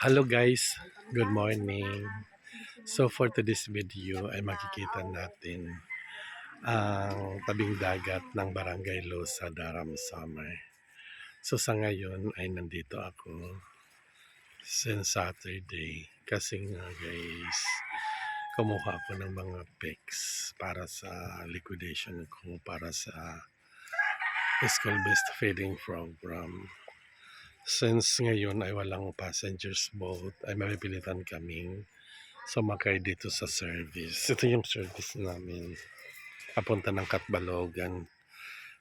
Hello guys, good morning. So for today's video ay makikita natin ang tabing dagat ng Barangay Losa, Daram Summer. So sa ngayon ay nandito ako since Saturday kasi nga guys kumuha ako ng mga pics para sa liquidation ko para sa school based feeding program. Since ngayon ay walang passengers boat, ay mapipilitan kaming sumakay dito sa service. Ito yung service namin. Papunta ng Katbalogan.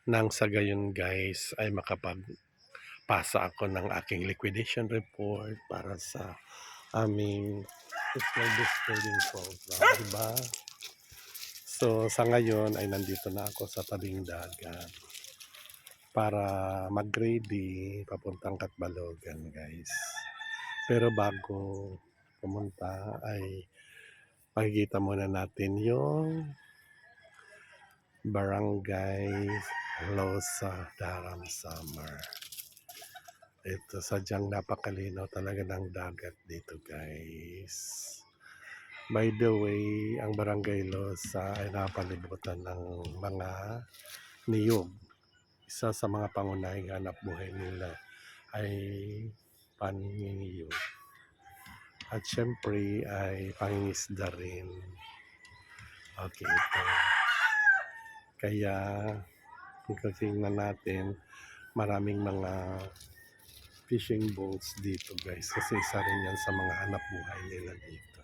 Nang sa gayon guys ay makapagpasa ako ng aking liquidation report para sa aming service trading program. Diba? So sa ngayon ay nandito na ako sa tabing dagat para mag-ready papuntang Katbalogan guys. Pero bago pumunta ay makikita muna natin yung Barangay Losa Daram Summer. Ito sadyang napakalinaw talaga ng dagat dito guys. By the way, ang Barangay Losa ay napalibutan ng mga niyog isa sa mga pangunahing hanap buhay nila ay paniniyog. At syempre ay pangingisda rin. Okay, ito. Kaya kung titingnan natin, maraming mga fishing boats dito guys. Kasi isa rin yan sa mga hanap buhay nila dito.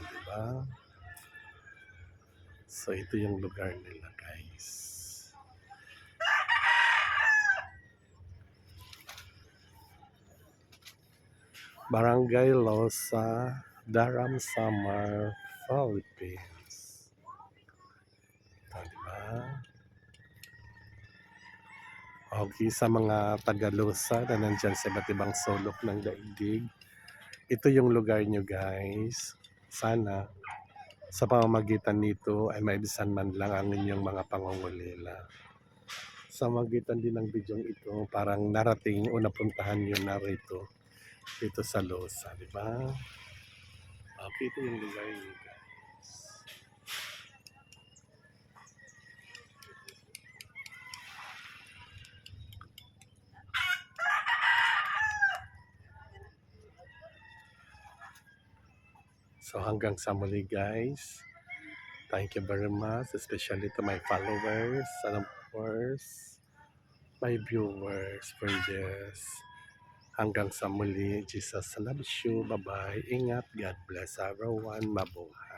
Diba? So ito yung lugar nila guys. Barangay Losa, Daram Samar, Philippines. Ito, ba? Okay, sa mga taga-Losa na nandyan sa iba't ibang sulok ng daigdig, ito yung lugar nyo guys. Sana sa pamamagitan nito ay maibisan man lang ang inyong mga pangungulila. Sa magitan din ng bidyong ito, parang narating o napuntahan nyo na rito dito sa Losa, di ba? Okay, ito yung lugar nyo guys. So hanggang sa muli guys. Thank you very much, especially to my followers and of course, my viewers for this. Hanggang sa muli, Jesus loves you. Bye-bye. Ingat. God bless everyone. Mabuhay.